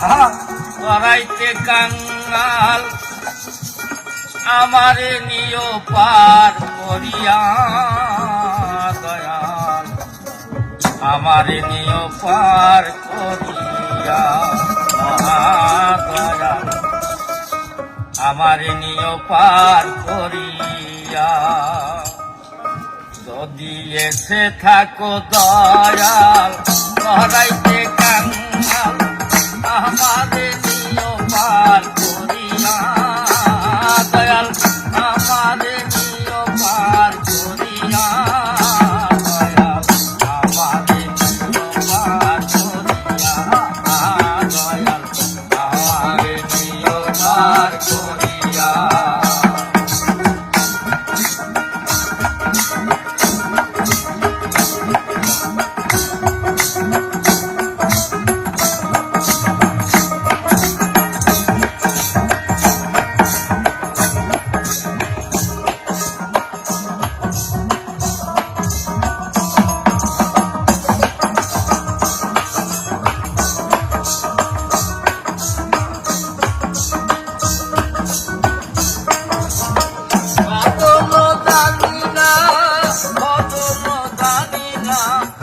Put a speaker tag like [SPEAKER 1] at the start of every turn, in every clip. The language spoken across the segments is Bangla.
[SPEAKER 1] করাইতে কাঙ্গাল আমারে নিয় পার করিয়া দয়াল। আমারে নিয় পার করিয়া দয়াল। আমারে নিয় পার করিয়া। যদি এসে থাকো দয়াল করাইতে time.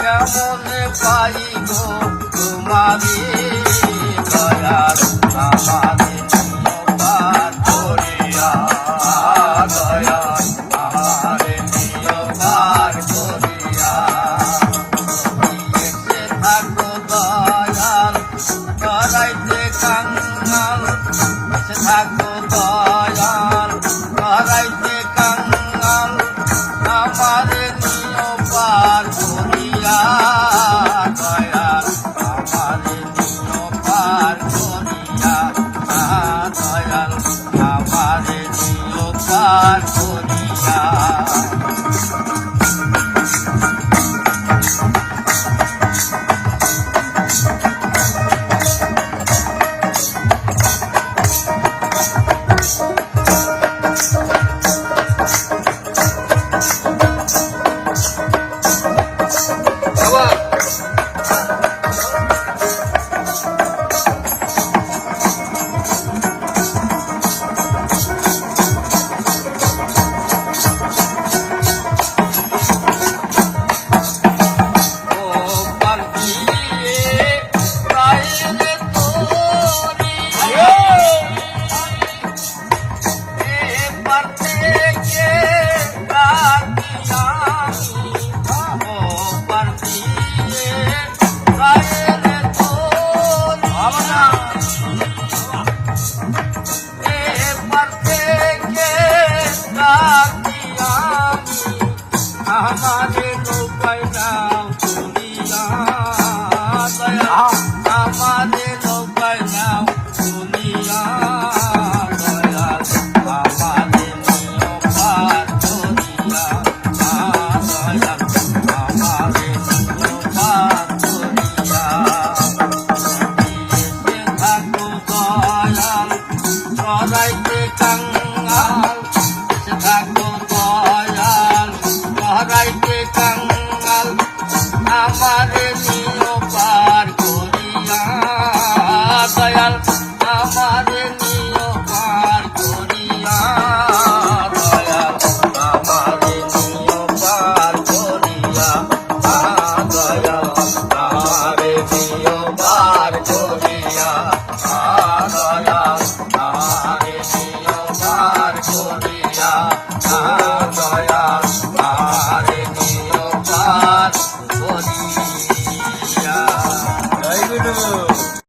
[SPEAKER 1] কেমন পাইব তোমারে দয়া অধিকার Yeah.